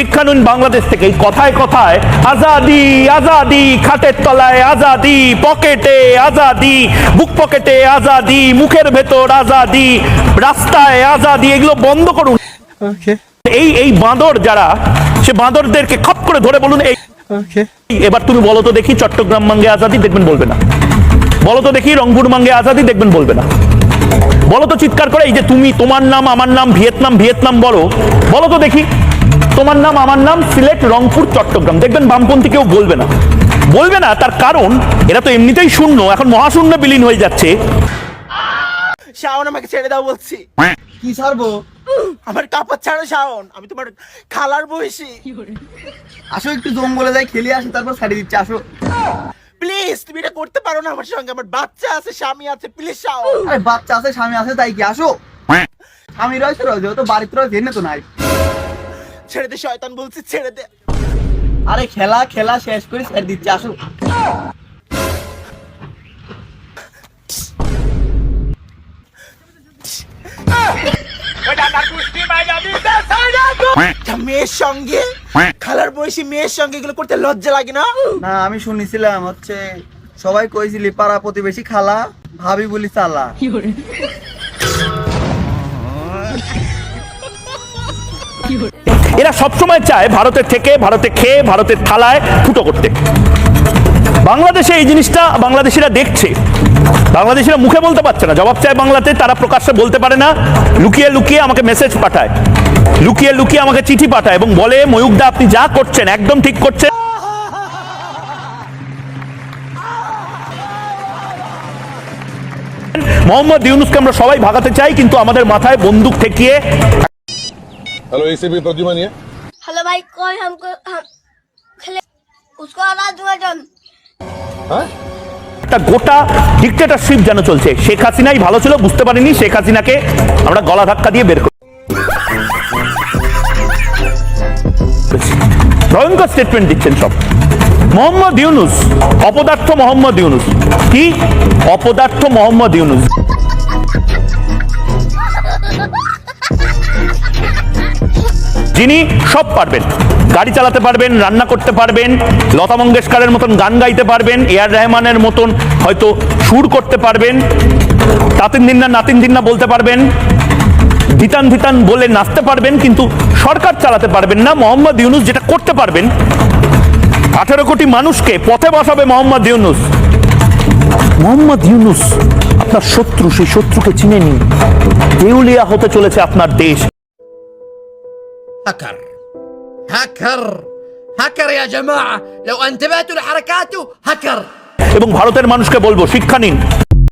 শিক্ষা নিন বাংলাদেশ থেকে। কথায় কথায় আজাদি আজাদি খাটের তলায় আজাদি পকেটে আজাদি বুক পকেটে আজাদি মুখের ভেতর আজাদি রাস্তায় আজাদি এগুলো বন্ধ করুন। এই এই বাঁদর যারা সে বাঁদরদেরকে খপ করে ধরে বলুন এই এবার তুমি বলো তো দেখি চট্টগ্রাম মাঙ্গে আজাদি দেখবেন বলবে না। বলো তো দেখি রংপুর মাঙ্গে আজাদি দেখবেন বলবে না। বলো তো চিৎকার করে এই যে তুমি তোমার নাম আমার নাম ভিয়েতনাম ভিয়েতনাম বলো। বলো তো দেখি। তোমার নাম আমার নাম সিলেট রংপুর চট্টগ্রাম। দেখবেন বামপন্থী কেউ বলবে না। বলবে না তার কারণ এরা তো এমনিতেই শূন্য এখন মহাশূন্য বিলীন হয়ে যাচ্ছে। শাওন আমাকে ছেড়ে দাও বলছি। কি ছাড়বো? আমার কাপড় ছাড়ো শাওন আমি তোমার খালার বয়সী। আসো একটু জঙ্গলে যাই খেলে আসি তারপর ছাড়িয়ে দিচ্ছি আসো। প্লিজ তুমি এটা করতে পারো না আমার সঙ্গে আমার বাচ্চা আছে স্বামী আছে প্লিজ শাওন। আরে বাচ্চা আছে স্বামী আছে তাই কি? আসো। স্বামী রয়েছে রয়েছে তো বাড়িতে রয়েছে এনে তো নাই। ছেড়ে দে শয়তান বলছি ছেড়ে দে। আরে খেলা খেলা শেষ করে ছেড়ে দিচ্ছি আসো মেয়ের সঙ্গে? খালার বয়সী মেয়ের সঙ্গে এগুলো করতে লজ্জা লাগে না? না আমি শুনেছিলাম হচ্ছে সবাই কইছিলি পাড়া প্রতিবেশী খালা ভাবি বলি চালা। এরা সবসময় চায় ভারতের থেকে ভারতে খেয়ে ভারতের থালায় ফুটো করতে। বাংলাদেশে এই জিনিসটা বাংলাদেশিরা দেখছে। বাংলাদেশিরা মুখে বলতে পারছে না। জবাব চায় বাংলাতে, তারা প্রকাশ্যে বলতে পারে না। লুকিয়ে লুকিয়ে আমাকে মেসেজ পাঠায়। লুকিয়ে লুকিয়ে আমাকে চিঠি পাঠায় এবং বলে ময়ূকদা আপনি যা করছেন একদম ঠিক করছেন। মোহাম্মদ ইউনুসকে আমরা সবাই ভাগাতে চাই, কিন্তু আমাদের মাথায় বন্দুক ঠেকিয়ে हेलो एसीपी तर्जुमानी है हेलो भाई कोई हमको हम खेले उसको हरा दूंगा जब हाँ? একটা গোটা ডিক্টেটরশিপ যেন চলছে শেখ হাসিনাই ভালো ছিল বুঝতে পারিনি শেখ হাসিনাকে আমরা গলা ধাক্কা দিয়ে বের করি ভয়ঙ্কর স্টেটমেন্ট দিচ্ছেন সব মোহাম্মদ ইউনুস অপদার্থ মোহাম্মদ ইউনুস কি অপদার্থ মোহাম্মদ ইউনুস যিনি সব পারবেন। গাড়ি চালাতে পারবেন, রান্না করতে পারবেন, লতা মঙ্গেশকরের মতন গান গাইতে পারবেন এআর রহমানের মতন হয়তো সুর করতে পারবেন, তাতিন দিন্না, নাতিন দিন্না বলতে পারবেন, ভিতান ভিতান বলে নাচতে পারবেন, কিন্তু সরকার চালাতে পারবেন না। মোহাম্মদ ইউনুস যেটা করতে পারবেন, আঠারো কোটি মানুষকে পথে বসাবে মোহাম্মদ ইউনুস। মোহাম্মদ ইউনুস, আপনার শত্রু, সেই শত্রুকে চিনে নিন দেউলিয়া হতে চলেছে আপনার দেশ। هكر هكر هكر يا جماعة لو انتبهتوا لحركاته هكر এবং ভারতের মানুষকে বলবো শিক্ষা নিন